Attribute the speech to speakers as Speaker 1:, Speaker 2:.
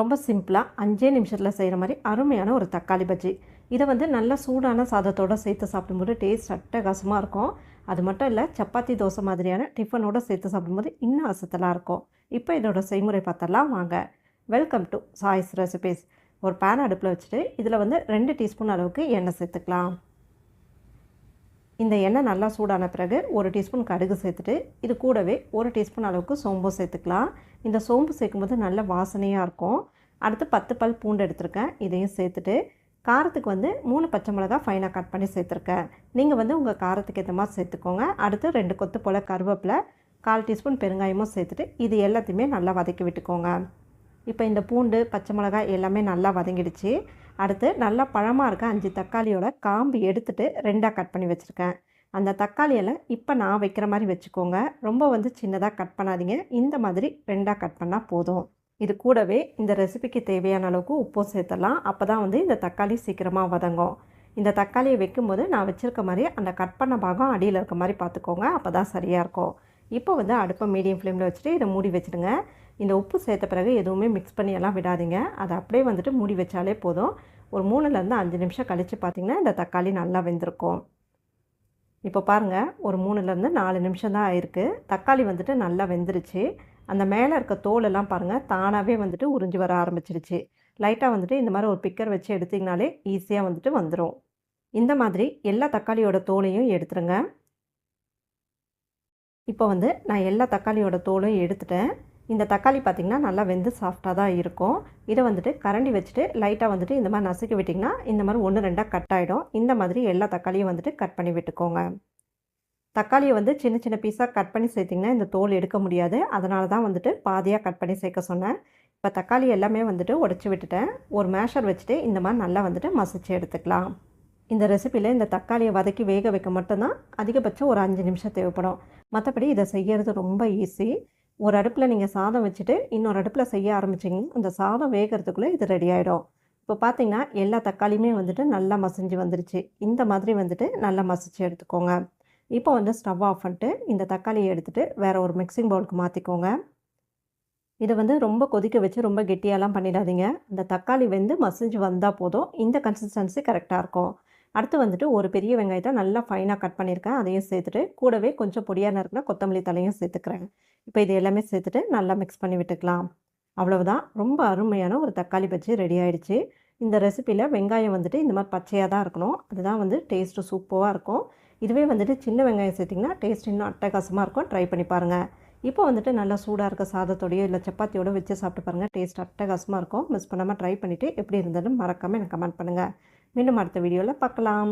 Speaker 1: ரொம்ப சிம்பிளாக அஞ்சே நிமிஷத்தில் செய்கிற மாதிரி அருமையான ஒரு தக்காளி பஜ்ஜி. இதை வந்து நல்லா சூடான சாதத்தோடு சேர்த்து சாப்பிடும்போது டேஸ்ட் அட்டகாசமாக இருக்கும். அது மட்டும் இல்லை சப்பாத்தி தோசை மாதிரியான டிஃபனோடு சேர்த்து சாப்பிடும்போது இன்னும் அசத்தலாக இருக்கும். இப்போ இதோட செய்முறை பார்த்தலாம் வாங்க. வெல்கம் டு சாய்ஸ் ரெசிபீஸ் ஒரு பேன் அடுப்பில் வச்சுட்டு இதில் வந்து ரெண்டு டீஸ்பூன் அளவுக்கு எண்ணெய் சேர்த்துக்கலாம். இந்த எண்ணெய் நல்லா சூடான பிறகு ஒரு டீஸ்பூன் கடுகு சேர்த்துட்டு இது கூடவே ஒரு டீஸ்பூன் அளவுக்கு சோம்பு சேர்த்துக்கலாம். இந்த சோம்பு சேர்க்கும்போது நல்ல வாசனையாக இருக்கும். அடுத்து பத்து பல் பூண்டு எடுத்திருக்கேன் இதையும் சேர்த்துட்டு காரத்துக்கு வந்து மூணு பச்சை மிளகா ஃபைனாக கட் பண்ணி சேர்த்துருக்கேன். நீங்கள் வந்து உங்கள் காரத்துக்கு ஏற்ற மாதிரி சேர்த்துக்கோங்க. அடுத்து ரெண்டு கொத்து போல் கருவேப்பிலை கால் டீஸ்பூன் பெருங்காயமும் சேர்த்துட்டு இது எல்லாத்தையுமே நல்லா வதக்கி விட்டுக்கோங்க. இப்போ இந்த பூண்டு பச்சை மிளகாய் எல்லாமே நல்லா வதங்கிடுச்சு. அடுத்து நல்லா பழமாக இருக்க அஞ்சு தக்காளியோட காம்பு எடுத்துகிட்டு ரெண்டாக கட் பண்ணி வச்சுருக்கேன். அந்த தக்காளியெல்லாம் இப்போ நான் வைக்கிற மாதிரி வச்சுக்கோங்க. ரொம்ப வந்து சின்னதாக கட் பண்ணாதீங்க. இந்த மாதிரி ரெண்டாக கட் பண்ணால் போதும். இது கூடவே இந்த ரெசிபிக்கு தேவையான அளவுக்கு உப்பும் சேர்த்தலாம் அப்போ தான் வந்து இந்த தக்காளி சீக்கிரமாக வதங்கும். இந்த தக்காளியை வைக்கும்போது நான் வச்சுருக்க மாதிரி அந்த கட் பண்ண பாகம் அடியில் இருக்க மாதிரி பார்த்துக்கோங்க அப்போ தான் சரியாக இருக்கும். இப்போ வந்து அடுப்பை மீடியம் ஃப்ளேமில் வச்சுட்டு இதை மூடி வச்சுடுங்க. இந்த உப்பு சேர்த்த பிறகு எதுவுமே மிக்ஸ் பண்ணி எல்லாம் விடாதீங்க. அதை அப்படியே வந்துட்டு மூடி வச்சாலே போதும். ஒரு மூணுலேருந்து அஞ்சு நிமிஷம் கழித்து பார்த்திங்கன்னா இந்த தக்காளி நல்லா வெந்திருக்கும். இப்போ பாருங்கள் ஒரு மூணுலேருந்து நாலு நிமிஷம் தான் ஆயிருக்கு. தக்காளி வந்துட்டு நல்லா வெந்துருச்சு. அந்த மேலே இருக்க தோலெல்லாம் பாருங்கள் தானாகவே வந்துட்டு உறிஞ்சி வர ஆரம்பிச்சிருச்சு. லைட்டாக வந்துட்டு இந்த மாதிரி ஒரு பிக்கர் வச்சு எடுத்திங்கனாலே ஈஸியாக வந்துட்டு வந்துடும் இந்த மாதிரி எல்லா தக்காளியோட தோலையும் எடுத்துருங்க. இப்போ வந்து நான் எல்லா தக்காளியோட தோலையும் எடுத்துட்டேன். இந்த தக்காளி பார்த்திங்கன்னா நல்லா வெந்து சாஃப்டாக தான் இருக்கும். இதை வந்துட்டு கரண்டி வச்சுட்டு லைட்டாக வந்துட்டு இந்த மாதிரி நசுக்கி விட்டிங்கன்னா இந்த மாதிரி ஒன்று ரெண்டாக கட் ஆகிடும் இந்த மாதிரி எல்லா தக்காளியும் வந்துட்டு கட் பண்ணி விட்டுக்கோங்க. தக்காளியை வந்து சின்ன சின்ன பீஸாக கட் பண்ணி சேர்த்திங்கன்னா இந்த தோல் எடுக்க முடியாது. அதனால தான் வந்துட்டு பாதியாக கட் பண்ணி சேர்க்க சொன்னேன். இப்போ தக்காளி எல்லாமே வந்துட்டு உடச்சி விட்டுட்டேன். ஒரு மேஷர் வச்சுட்டு இந்த மாதிரி நல்லா வந்துட்டு மசிச்சு எடுத்துக்கலாம். இந்த ரெசிப்பியில் இந்த தக்காளியை வதக்கி வேக வைக்க மட்டும்தான் அதிகபட்சம் ஒரு அஞ்சு நிமிஷம் தேவைப்படும். மற்றபடி இதை செய்கிறது ரொம்ப ஈஸி ஒரு அடுப்பில் நீங்கள் சாதம் வச்சுட்டு இன்னொரு அடுப்பில் செய்ய ஆரம்பிச்சிங்க. அந்த சாதம் வேகிறதுக்குள்ளே இது ரெடி ஆகிடும் இப்போ பார்த்தீங்கன்னா எல்லா தக்காளியுமே வந்துட்டு நல்லா மசிஞ்சு வந்துருச்சு. இந்த மாதிரி வந்துட்டு நல்லா மசிச்சு எடுத்துக்கோங்க. இப்போ வந்து ஸ்டவ் ஆஃப் பண்ணிட்டு இந்த தக்காளியை எடுத்துகிட்டு வேறு ஒரு மிக்சிங் பவுலுக்கு மாற்றிக்கோங்க இதை வந்து ரொம்ப கொதிக்க வச்சு ரொம்ப கெட்டியாலாம் பண்ணிடாதீங்க. இந்த தக்காளி வெந்து மசிஞ்சு வந்தால் போதும். இந்த கன்சிஸ்டன்சி கரெக்டாக இருக்கும். அடுத்து வந்துட்டு ஒரு பெரிய வெங்காயத்தை நல்லா ஃபைனாக கட் பண்ணியிருக்கேன். அதையும் சேர்த்துட்டு கூடவே கொஞ்சம் பொடியாக நறுக்கினா கொத்தமல்லி தலையும் சேர்த்துக்கிறேன். இப்போ இது எல்லாமே சேர்த்துட்டு நல்லா மிக்ஸ் பண்ணி விட்டுக்கலாம். அவ்வளவுதான். ரொம்ப அருமையான ஒரு தக்காளி பஜ்ஜி ரெடி ஆகிடுச்சு இந்த ரெசிப்பியில் வெங்காயம் வந்துட்டு இந்த மாதிரி பச்சையாக தான் இருக்கணும். அதுதான் வந்து டேஸ்ட்டு சூப்பராக இருக்கும். இதுவே வந்துட்டு சின்ன வெங்காயம் சேர்த்திங்கன்னா டேஸ்ட் இன்னும் அட்டகாசமாக இருக்கும். ட்ரை பண்ணி பாருங்கள் இப்போ வந்துட்டு நல்லா சூடாக இருக்க சாதத்தோடையோ இல்லை சப்பாத்தியோட வச்சு சாப்பிட்டு பாருங்கள் டேஸ்ட் அட்டகாசமாக இருக்கும். மிஸ் பண்ணாமல் ட்ரை பண்ணிவிட்டு எப்படி இருந்தாலும் மறக்காமல் எனக்கு கமெண்ட் பண்ணுங்கள் மீண்டும் அடுத்த வீடியோவில் பார்க்கலாம்.